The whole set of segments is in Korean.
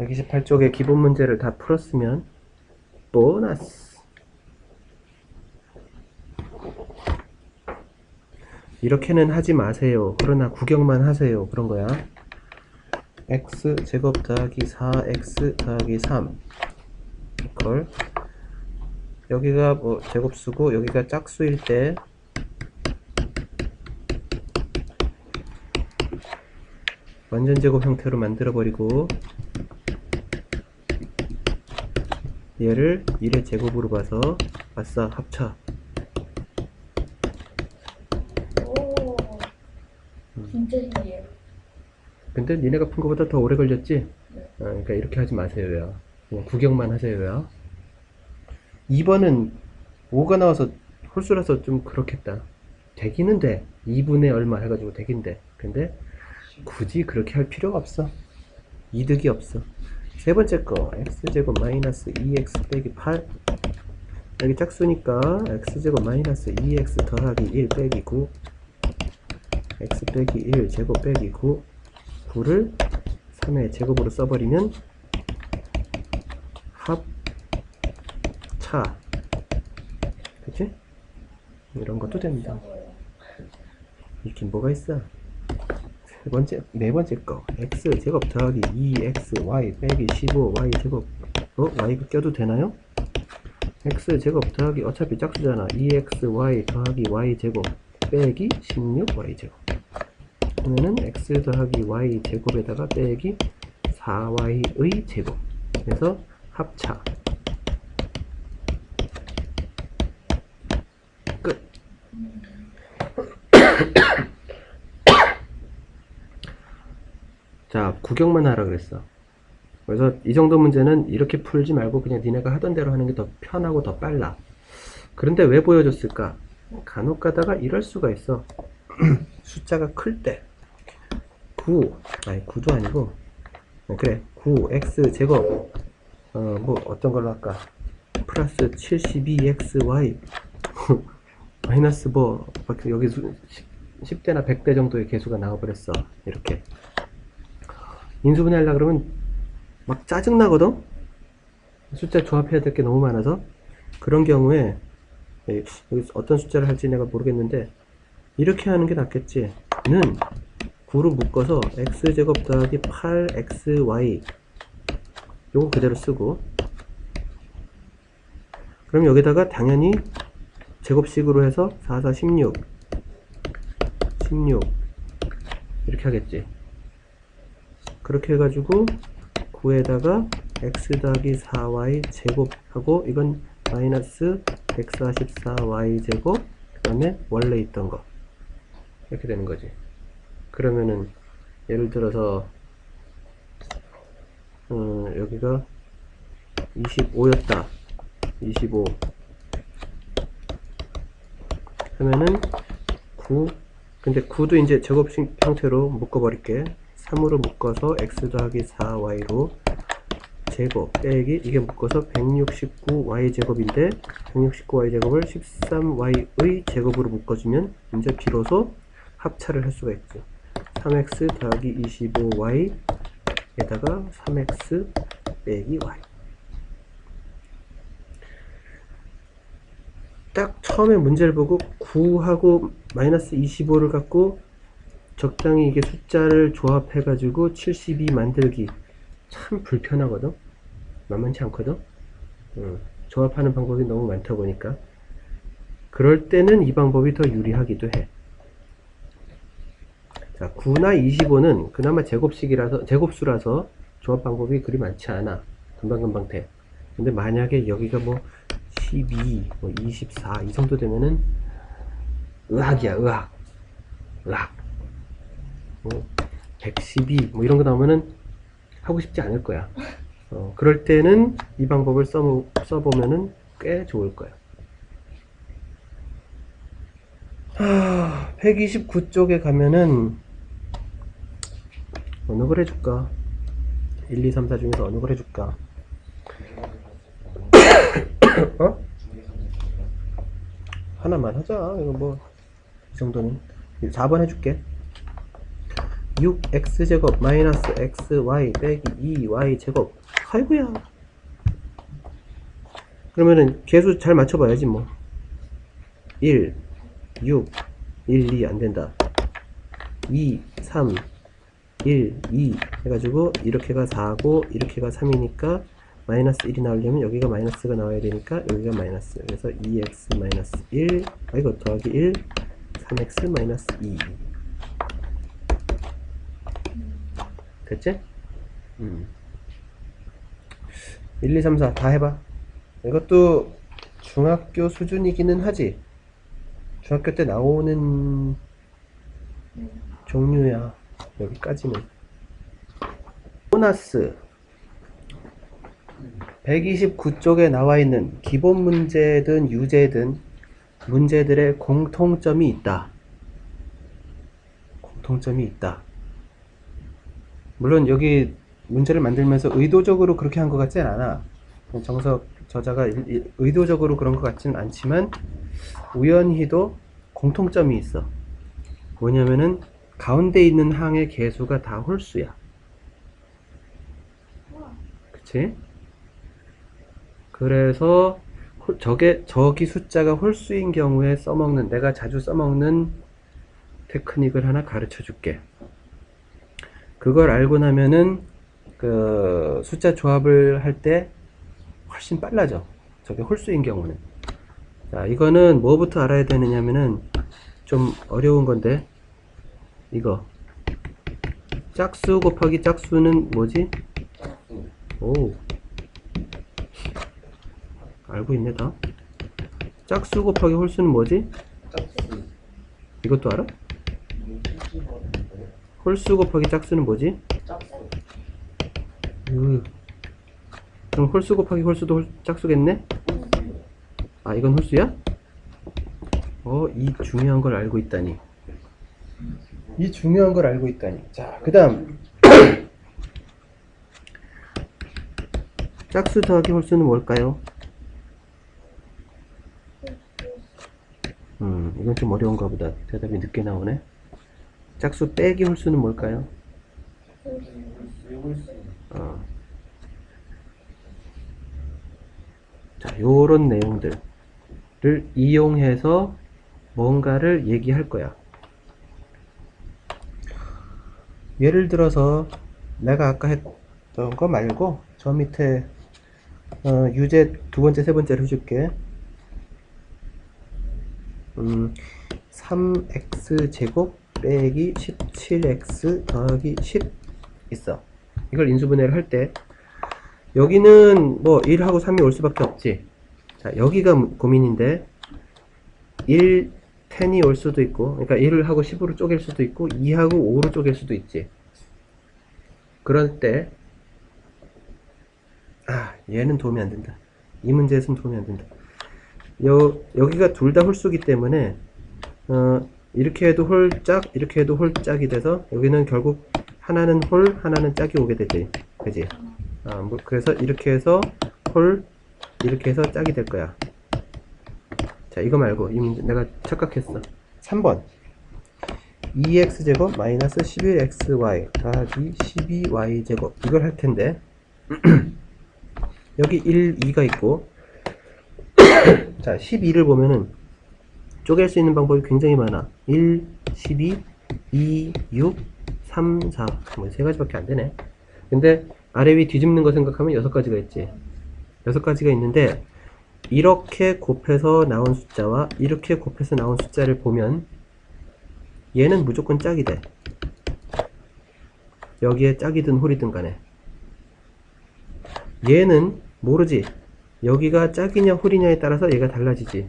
128쪽의 기본 문제를 다 풀었으면 보너스. 이렇게는 하지 마세요. 그러나 구경만 하세요. 그런 거야. x 제곱 더하기 4x 더하기 3 이걸 여기가 뭐 제곱수고 여기가 짝수일 때 완전 제곱 형태로 만들어 버리고 얘를 1의 제곱으로 봐서 아싸 합쳐 오, 진짜 신기해요. 근데 니네가 푼 거보다 더 오래 걸렸지? 네. 어, 그러니까 이렇게 하지 마세요요. 그냥 구경만 하세요요. 2번은 5가 나와서 홀수라서 좀 그렇겠다. 되기는 돼. 2분의 얼마 해가지고 되긴데. 근데 굳이 그렇게 할 필요가 없어. 이득이 없어. 세 번째 거 x제곱 마이너스 2x 빼기 8 여기 짝수니까 x제곱 마이너스 2x 더하기 1 빼기 9 x 빼기 1 제곱 빼기 9 9를 3의 제곱으로 써버리면 합차. 그치? 이런 것도 됩니다? 있긴 뭐가 있어 세 번째 네 번째 거. X 제곱 더하기 2xy 빼기 15y 제곱. 어? y가 껴도 되나요? x 제곱 더하기 어차피 짝수잖아. 2xy 더하기 y 제곱 빼기 16y 제곱. 그러면은 x 더하기 y 제곱에다가 빼기 4y의 제곱. 그래서 합차. 끝 자, 구경만 하라 그랬어. 그래서 이 정도 문제는 이렇게 풀지 말고 그냥 니네가 하던 대로 하는 게 더 편하고 더 빨라. 그런데 왜 보여줬을까? 간혹 가다가 이럴 수가 있어. 숫자가 클 때. 9, 아니 9도 아니고, 어, 그래, 9, x 제곱, 어, 뭐 어떤 걸로 할까? 플러스 72xy, 마이너스 뭐, 막 여기 수, 10, 대나 100대 정도의 개수가 나와버렸어. 이렇게. 인수분해 하려 그러면 막 짜증나거든? 숫자 조합해야 될 게 너무 많아서. 그런 경우에, 예, 여기 어떤 숫자를 할지 내가 모르겠는데, 이렇게 하는 게 낫겠지. 는 9로 묶어서 x제곱 더하기 8xy 요거 그대로 쓰고 그럼 여기다가 당연히 제곱식으로 해서 4, 4, 16 16 이렇게 하겠지 그렇게 해가지고 9에다가 x 더하기 4y 제곱하고 이건 마이너스 144y 제곱 그 다음에 원래 있던 거. 이렇게 되는 거지. 그러면은 예를 들어서 어, 여기가 25였다. 25 하면은 9 근데 9도 이제 제곱식 형태로 묶어버릴게 3으로 묶어서 x 더하기 4y로 제곱. 빼기 이게 묶어서 169y 제곱인데 169y 제곱을 13y의 제곱으로 묶어주면 이제 비로소 합차를 할 수가 있죠 3x 더하기 25y 에다가 3x 빼기 y. 딱 처음에 문제를 보고 9하고 마이너스 25를 갖고 적당히 이게 숫자를 조합해 가지고 72 만들기 참 불편하거든 만만치 않거든 음, 조합하는 방법이 너무 많다 보니까 그럴 때는 이 방법이 더 유리하기도 해 자, 9나 25는 그나마 제곱식이라서, 제곱수라서 조합 방법이 그리 많지 않아. 금방금방 돼. 근데 만약에 여기가 뭐 12, 뭐 24, 이 정도 되면은 의학이야, 의학. 의학. 뭐 112, 뭐 이런 거 나오면은 하고 싶지 않을 거야. 어, 그럴 때는 이 방법을 써, 써보면은 꽤 좋을 거야. 하, 129쪽에 가면은 어느 걸 해줄까? 1, 2, 3, 4 중에서 어느 걸 해줄까? 어? 하나만 하자. 이거 뭐, 이 정도는. 4번 해줄게. 6x제곱 마이너스 xy 빼기 2y제곱. 아이고야. 그러면은 개수 잘 맞춰봐야지 뭐. 1, 6, 1, 2 안된다. 2, 3, 1, 2 해가지고 이렇게가 4고 이렇게가 3이니까 마이너스 1이 나오려면 여기가 마이너스가 나와야 되니까 여기가 마이너스. 그래서 2x 마이너스 1 아 이거 더하기 1 3x 마이너스 2 됐지? 음. 1, 2, 3, 4 다 해봐 이것도 중학교 수준이기는 하지 중학교 때 나오는 종류야 여기까지는 보너스 129쪽에 나와 있는 기본 문제든 유제든 문제들의 공통점이 있다. 공통점이 있다. 물론 여기 문제를 만들면서 의도적으로 그렇게 한 것 같진 않아. 정석 저자가 의도적으로 그런 것 같지는 않지만 우연히도 공통점이 있어. 뭐냐면은 가운데 있는 항의 개수가 다 홀수야. 그치? 그래서 홀- 저게 저기 숫자가 홀수인 경우에 써먹는 내가 자주 써먹는 테크닉을 하나 가르쳐 줄게. 그걸 알고 나면은 그 숫자 조합을 할 때 훨씬 빨라져. 저게 홀수인 경우는. 자, 이거는 뭐부터 알아야 되느냐면은 좀 어려운 건데 이거 짝수 곱하기 짝수는 뭐지? 오 알고 있네 다 짝수 곱하기 홀수는 뭐지? 이것도 알아? 홀수 곱하기 짝수는 뭐지? 음. 그럼 홀수 곱하기 홀수도 홀- 짝수겠네? 아 이건 홀수야? 어, 이 중요한 걸 알고 있다니. 이 중요한 걸 알고 있다니. 자, 그 다음. 짝수 더하기 홀수는 뭘까요? 음, 이건 좀 어려운가 보다. 대답이 늦게 나오네. 짝수 빼기 홀수는 뭘까요? 어. 자, 요런 내용들을 이용해서 뭔가를 얘기할 거야. 예를 들어서 내가 아까 했던 거 말고 저 밑에 어, 유제 두 번째, 세 번째를 해줄게. 음, 3x 제곱 빼기 17x 더하기 10 있어. 이걸 인수분해를 할 때 여기는 뭐 1하고 3이 올 수밖에 없지. 자, 여기가 무- 고민인데 1, 10이 올 수도 있고 그러니까 1을 하고 10으로 쪼갤 수도 있고 2하고 5로 쪼갤 수도 있지. 그럴 때 아, 얘는 도움이 안 된다. 이 문제에서는 도움이 안 된다. 여, 여기가 둘 다 홀수기 때문에 어, 이렇게 해도 홀짝, 이렇게 해도 홀짝이 돼서 여기는 결국 하나는 홀, 하나는 짝이 오게 되지. 그지? 아, 뭐, 그래서 이렇게 해서 홀, 이렇게 해서 짝이 될 거야. 자, 이거 말고, 이 문제 내가 착각했어. 3번. 2x제곱 마이너스 11xy 더하기 12y제곱. 이걸 할 텐데. 여기 1, 2가 있고. 자, 12를 보면은 쪼갤 수 있는 방법이 굉장히 많아. 1, 12, 2, 6, 3, 4. 뭐 세 가지밖에 안 되네. 근데 아래 위 뒤집는 거 생각하면 여섯 가지가 있지. 여섯 가지가 있는데 이렇게 곱해서 나온 숫자와 이렇게 곱해서 나온 숫자를 보면 얘는 무조건 짝이 돼. 여기에 짝이든 홀이든 간에. 얘는 모르지. 여기가 짝이냐 홀이냐에 따라서 얘가 달라지지.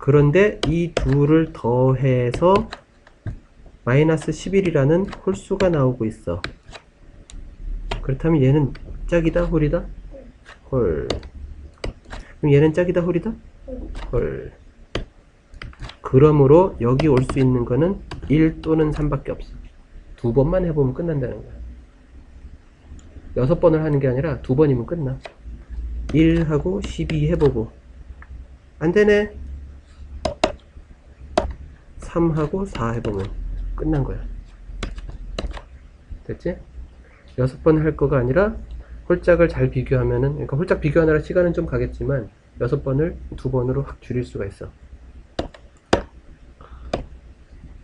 그런데 이 둘을 더해서 마이너스 11이라는 홀수가 나오고 있어. 그렇다면 얘는 짝이다 홀이다? 홀. 그럼 얘는 짝이다 홀이다? 홀. 그러므로 여기 올 수 있는 거는 1 또는 3밖에 없어. 두 번만 해보면 끝난다는 거야. 여섯 번을 하는 게 아니라 두 번이면 끝나. 1하고 12 해보고. 안 되네. 3하고 4 해보면 끝난 거야. 됐지? 여섯 번 할 거가 아니라 홀짝을 잘 비교하면은 그러니까 홀짝 비교하느라 시간은 좀 가겠지만 여섯 번을 두 번으로 확 줄일 수가 있어.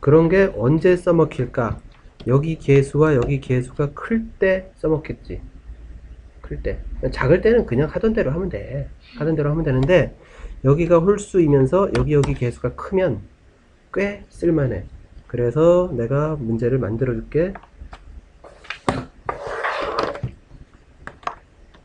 그런 게 언제 써먹힐까? 여기 개수와 여기 개수가 클 때 써먹겠지. 클 때. 작을 때는 그냥 하던 대로 하면 돼. 하던 대로 하면 되는데 여기가 홀수이면서 여기 여기 개수가 크면 꽤 쓸만해. 그래서 내가 문제를 만들어 줄게.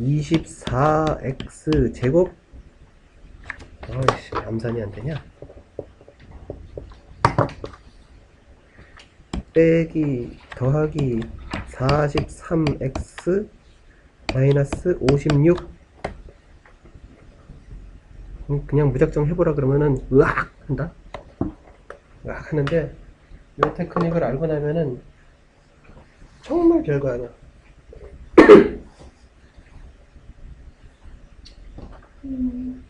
24x 제곱 아이씨 암산이 안 되냐? 빼기 더하기 43x 마이너스 56 음, 그냥 무작정 해보라 그러면은 으악 한다 으악 하는데 이 테크닉을 알고 나면은 정말 별거 아니야 음,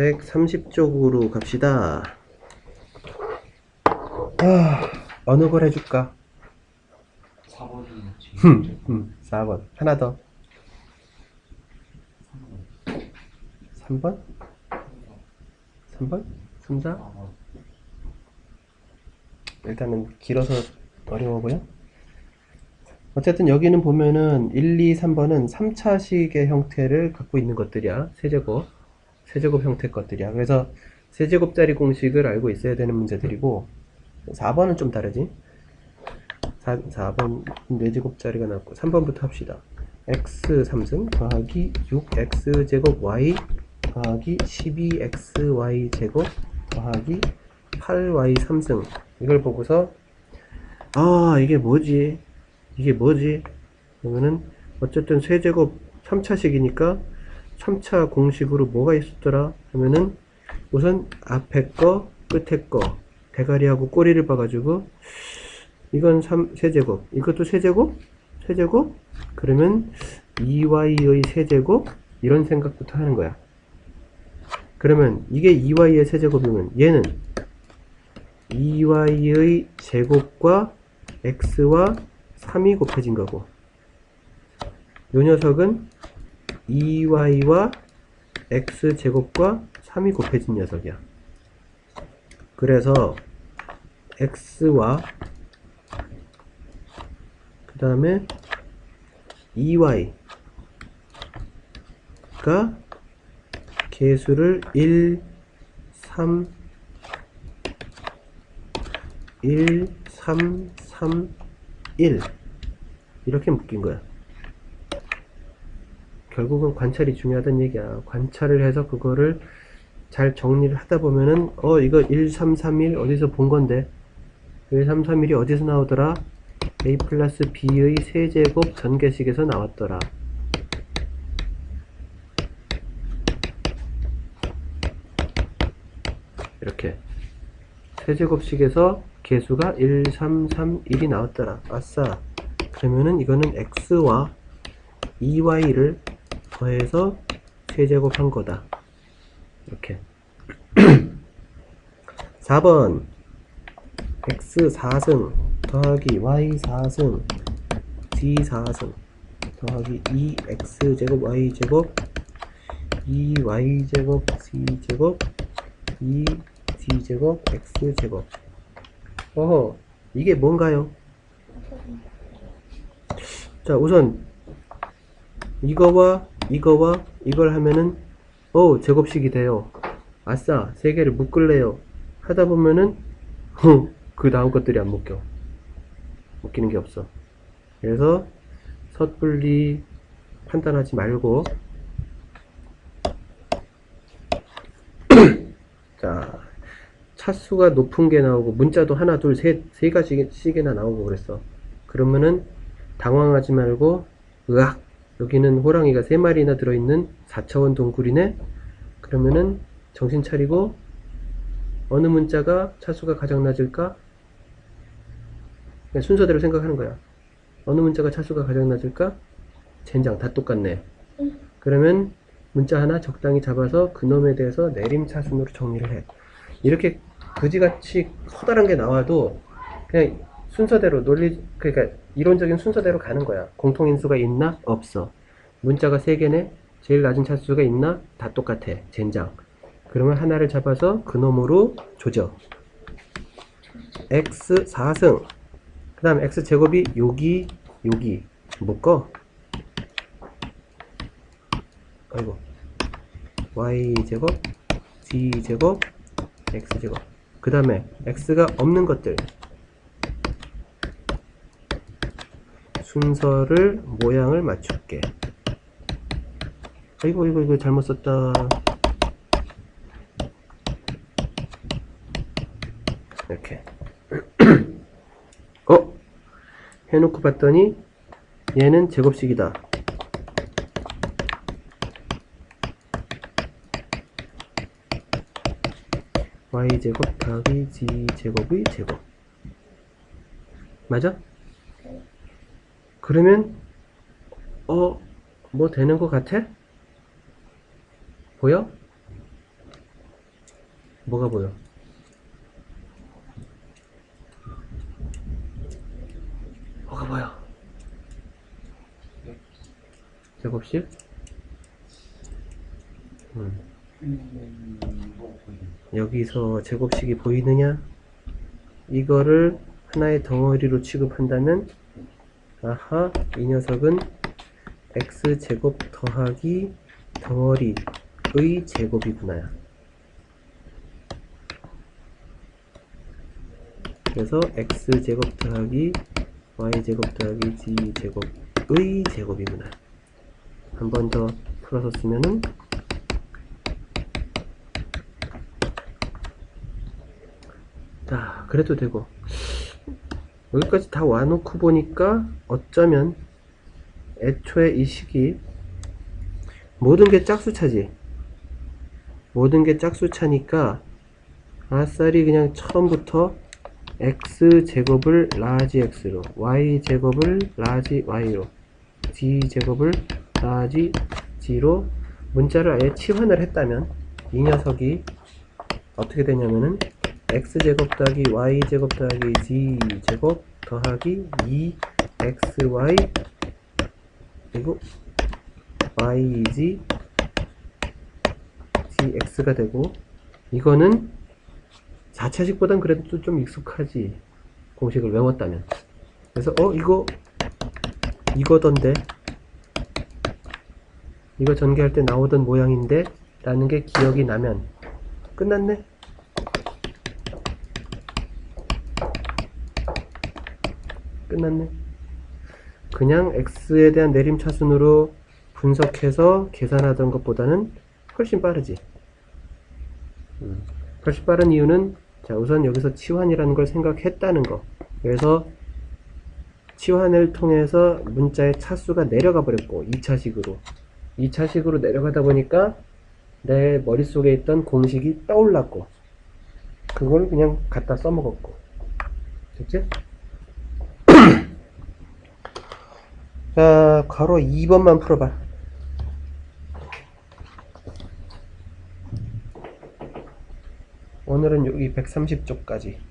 130쪽으로 갑시다. 아, 어느 걸 해줄까? 4번이 흠, 음, 4번 하나 더 3번? 3번? 3, 4? 4번 일단은 길어서 어려워 보여? 어쨌든 여기는 보면은 1, 2, 3번은 3차식의 형태를 갖고 있는 것들이야. 세제곱. 세제곱 형태 것들이야. 그래서 세제곱짜리 공식을 알고 있어야 되는 문제들이고 4번은 좀 다르지? 4, 4번 4제곱짜리가 나왔고 3번부터 합시다. x 3승 더하기 6x 제곱 y 더하기 12xy 제곱 더하기 8y 3승. 이걸 보고서 아 이게 뭐지? 이게 뭐지? 그러면은 어쨌든 세제곱 3차식이니까 3차 공식으로 뭐가 있었더라? 하면은 우선 앞에 거 끝에 거 대가리하고 꼬리를 봐가지고 이건 3 세제곱. 이것도 세제곱? 세제곱? 그러면 2y의 세제곱? 이런 생각부터 하는 거야 그러면 이게 2y의 세제곱이면 얘는 2y의 제곱과 x와 3이 곱해진 거고 요 녀석은 2y와 x 제곱과 3이 곱해진 녀석이야. 그래서 x와 그 다음에 2y가 개수를 1, 3, 1, 3, 3, 1 이렇게 묶인 거야. 결국은 관찰이 중요하다는 얘기야. 관찰을 해서 그거를 잘 정리를 하다 보면은 어 이거 1, 3, 3, 1 어디서 본 건데 1, 3, 3, 1이 어디서 나오더라? a 플러스 b의 세제곱 전개식에서 나왔더라. 이렇게 세제곱식에서 개수가 1, 3, 3, 1이 나왔더라. 아싸. 그러면은 이거는 x와 2y를 더해서 세제곱한 거다. 이렇게. 4번 x 4승 더하기 y 4승 d 4승 더하기 2x 제곱 y 제곱 2y 제곱 c 제곱 2d 제곱 x 제곱. 어허 이게 뭔가요? 자 우선 이거와 이거와 이걸 하면은 어 제곱식이 돼요. 아싸 세 개를 묶을래요. 하다 보면은 그 다음 것들이 안 묶여. 묶이는 게 없어. 그래서 섣불리 판단하지 말고. 자 차수가 높은 게 나오고 문자도 하나 둘셋세 가지씩이나 나오고 그랬어. 그러면은 당황하지 말고 으악! 여기는 호랑이가 세 마리나 들어있는 4차원 동굴이네? 그러면은 정신 차리고 어느 문자가 차수가 가장 낮을까? 그냥 순서대로 생각하는 거야. 어느 문자가 차수가 가장 낮을까? 젠장 다 똑같네. 그러면 문자 하나 적당히 잡아서 그놈에 대해서 내림차순으로 정리를 해. 이렇게 그지같이 커다란 게 나와도 그냥 순서대로 논리 그러니까 이론적인 순서대로 가는 거야. 공통인수가 있나? 없어. 문자가 세 개네. 제일 낮은 차수가 있나? 다 똑같아. 젠장. 그러면 하나를 잡아서 그놈으로 조져. x 4승. 그 다음 x 제곱이 여기 여기 묶어. 아이고. y 제곱, z 제곱, x 제곱. 그 다음에 x가 없는 것들. 순서를 모양을 맞출게. 아이고 이거 이거 잘못 썼다. 이렇게. 어? 해놓고 봤더니 얘는 제곱식이다. Y제곱 더하기 g제곱의 제곱. 맞아? 그러면 어? 뭐 되는 것 같아? 보여? 뭐가 보여? 뭐가 보여? 제곱식? 음. 여기서 제곱식이 보이느냐? 이거를 하나의 덩어리로 취급한다면 아하 이 녀석은 x제곱 더하기 덩어리의 제곱이구나 그래서 x제곱 더하기 y제곱 더하기 g제곱의 제곱이구나 한 번 더 풀어서 쓰면은 자, 그래도 되고. 여기까지 다 와놓고 보니까 어쩌면 애초에 이 식이 모든 게 짝수차지. 모든 게 짝수차니까 아싸리 그냥 처음부터 x 제곱을 라지 x로, y 제곱을 라지 y로, g 제곱을 라지 g로 문자를 아예 치환을 했다면 이 녀석이 어떻게 되냐면은 x제곱 더하기 y제곱 더하기 g제곱 더하기 2xy 그리고 yg gx가 되고 이거는 4차식보단 그래도 좀 익숙하지 공식을 외웠다면. 그래서 어 이거 이거던데. 이거 전개할 때 나오던 모양인데 라는 게 기억이 나면 끝났네 끝났네. 그냥 x에 대한 내림차순으로 분석해서 계산하던 것보다는 훨씬 빠르지. 음, 훨씬 빠른 이유는 자 우선 여기서 치환이라는 걸 생각했다는 거. 그래서 치환을 통해서 문자의 차수가 내려가 버렸고 2차식으로 2차식으로 내려가다 보니까 내 머릿속에 있던 공식이 떠올랐고 그걸 그냥 갖다 써먹었고 됐지? 자, 괄호 2번만 풀어봐. 오늘은 여기 130쪽까지.